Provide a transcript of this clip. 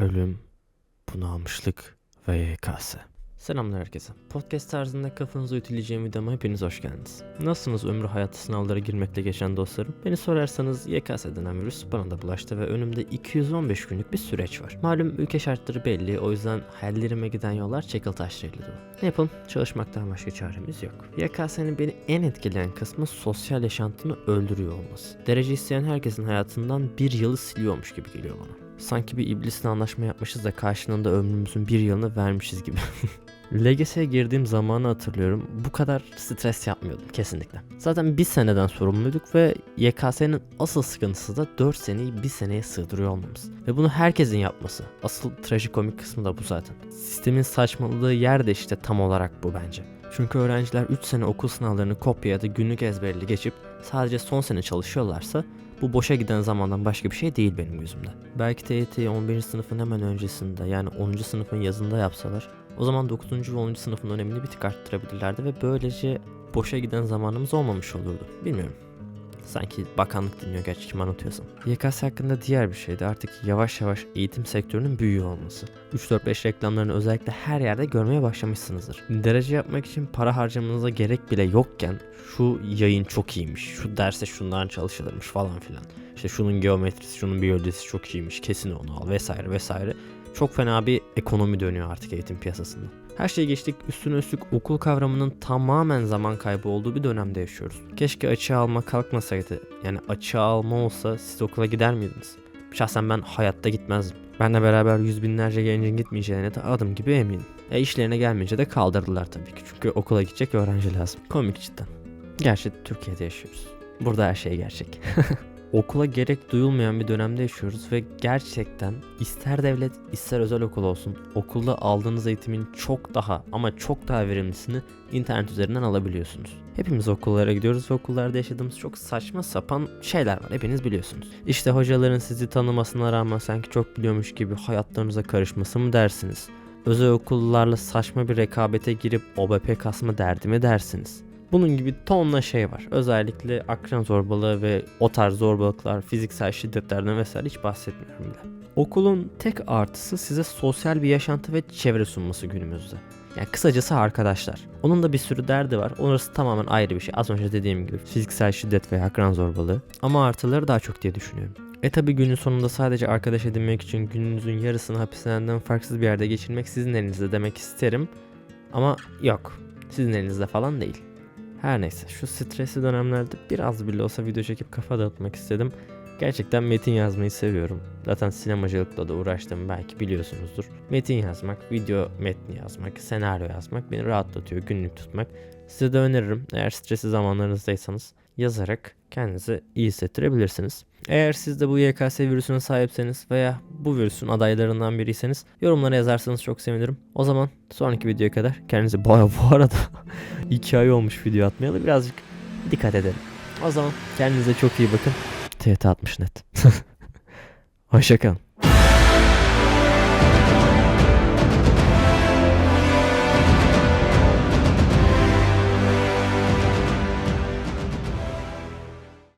ölüm, bunalmışlık ve YKS. Selamlar herkese. Podcast tarzında kafanızı ütüleyeceğim videoma hepiniz hoş geldiniz. Nasılsınız ömrü hayatı sınavlara girmekle geçen dostlarım? Beni sorarsanız YKS denen virüs bana da bulaştı ve önümde 215 günlük bir süreç var. Malum ülke şartları belli o yüzden hayallerime giden yollar çakıl taşlarıyla dolu. Ne yapalım? Çalışmaktan başka çaremiz yok. YKS'nin beni en etkileyen kısmı sosyal yaşantını öldürüyor olması. Derece isteyen herkesin hayatından bir yılı siliyormuş gibi geliyor bana. Sanki bir iblisle anlaşma yapmışız da karşılığında ömrümüzün bir yılını vermişiz gibi. LGS'ye girdiğim zamanı hatırlıyorum. Bu kadar stres yapmıyordum kesinlikle. Zaten bir seneden sorumluyduk ve YKS'nin asıl sıkıntısı da 4 seneyi bir seneye sığdırıyor olmamız. Ve bunu herkesin yapması. Asıl trajikomik kısmı da bu zaten. Sistemin saçmaladığı yer de işte tam olarak bu bence. Çünkü öğrenciler 3 sene okul sınavlarını kopya ya da günlük ezberli geçip sadece son sene çalışıyorlarsa bu boşa giden zamandan başka bir şey değil benim gözümde. Belki TYT'yi 11. sınıfın hemen öncesinde yani 10. sınıfın yazında yapsalar o zaman 9. ve 10. sınıfın önemini bir tık arttırabilirlerdi ve böylece boşa giden zamanımız olmamış olurdu. Bilmiyorum. Sanki bakanlık dinliyor gerçi kim anlatıyorsam. YKS hakkında diğer bir şey de artık yavaş yavaş eğitim sektörünün büyüyor olması. 3-4-5 reklamlarını özellikle her yerde görmeye başlamışsınızdır. Derece yapmak için para harcamanıza gerek bile yokken şu yayın çok iyiymiş, şu derse şundan çalışılırmış falan filan. İşte şunun geometrisi, şunun biyolojisi çok iyiymiş, kesin onu al vesaire vesaire. Çok fena bir ekonomi dönüyor artık eğitim piyasasında. Her şeyi geçtik üstüne üstlük okul kavramının tamamen zaman kaybı olduğu bir dönemde yaşıyoruz. Keşke açığa alma kalkmasaydı. Yani açığa alma olsa siz okula gider miydiniz? Şahsen ben hayatta gitmezdim. Benle beraber yüz binlerce gencin gitmeyeceğine de adım gibi eminim. E işlerine gelmeyince de kaldırdılar tabii ki. Çünkü okula gidecek öğrenci lazım. Komik cidden. Gerçi Türkiye'de yaşıyoruz. Burada her şey gerçek. okula gerek duyulmayan bir dönemde yaşıyoruz ve gerçekten ister devlet ister özel okul olsun okulda aldığınız eğitimin çok daha ama çok daha verimlisini internet üzerinden alabiliyorsunuz. Hepimiz okullara gidiyoruz ve okullarda yaşadığımız çok saçma sapan şeyler var hepiniz biliyorsunuz. İşte hocaların sizi tanımasına rağmen sanki çok biliyormuş gibi hayatlarınıza karışması mı dersiniz? Özel okullarla saçma bir rekabete girip OBP kasma derdi mi dersiniz? Bunun gibi tonla şey var. Özellikle akran zorbalığı ve o tarz zorbalıklar, fiziksel şiddetlerden vesaire hiç bahsetmiyorum bile. Okulun tek artısı size sosyal bir yaşantı ve çevre sunması günümüzde. Yani kısacası arkadaşlar. Onun da bir sürü derdi var. Orası tamamen ayrı bir şey. Az önce dediğim gibi fiziksel şiddet ve akran zorbalığı. Ama artıları daha çok diye düşünüyorum. E tabi günün sonunda sadece arkadaş edinmek için gününüzün yarısını hapishaneden farksız bir yerde geçirmek sizin elinizde demek isterim. Ama yok. Sizin elinizde falan değil. Her neyse şu stresli dönemlerde biraz bile olsa video çekip kafa dağıtmak istedim. Gerçekten metin yazmayı seviyorum. Zaten sinemacılıkla da uğraştım belki biliyorsunuzdur. Metin yazmak, video metni yazmak, senaryo yazmak beni rahatlatıyor, günlük tutmak. Size de öneririm eğer stresli zamanlarınızdaysanız yazarak kendinizi iyi hissettirebilirsiniz. Eğer siz de bu YKS virüsüne sahipseniz veya bu virüsün adaylarından biriyseniz yorumlara yazarsanız çok sevinirim. O zaman sonraki videoya kadar kendinize baya bu arada 2 ay olmuş video atmayalı birazcık dikkat edelim. O zaman kendinize çok iyi bakın. TT 60 net. Hoşçakalın.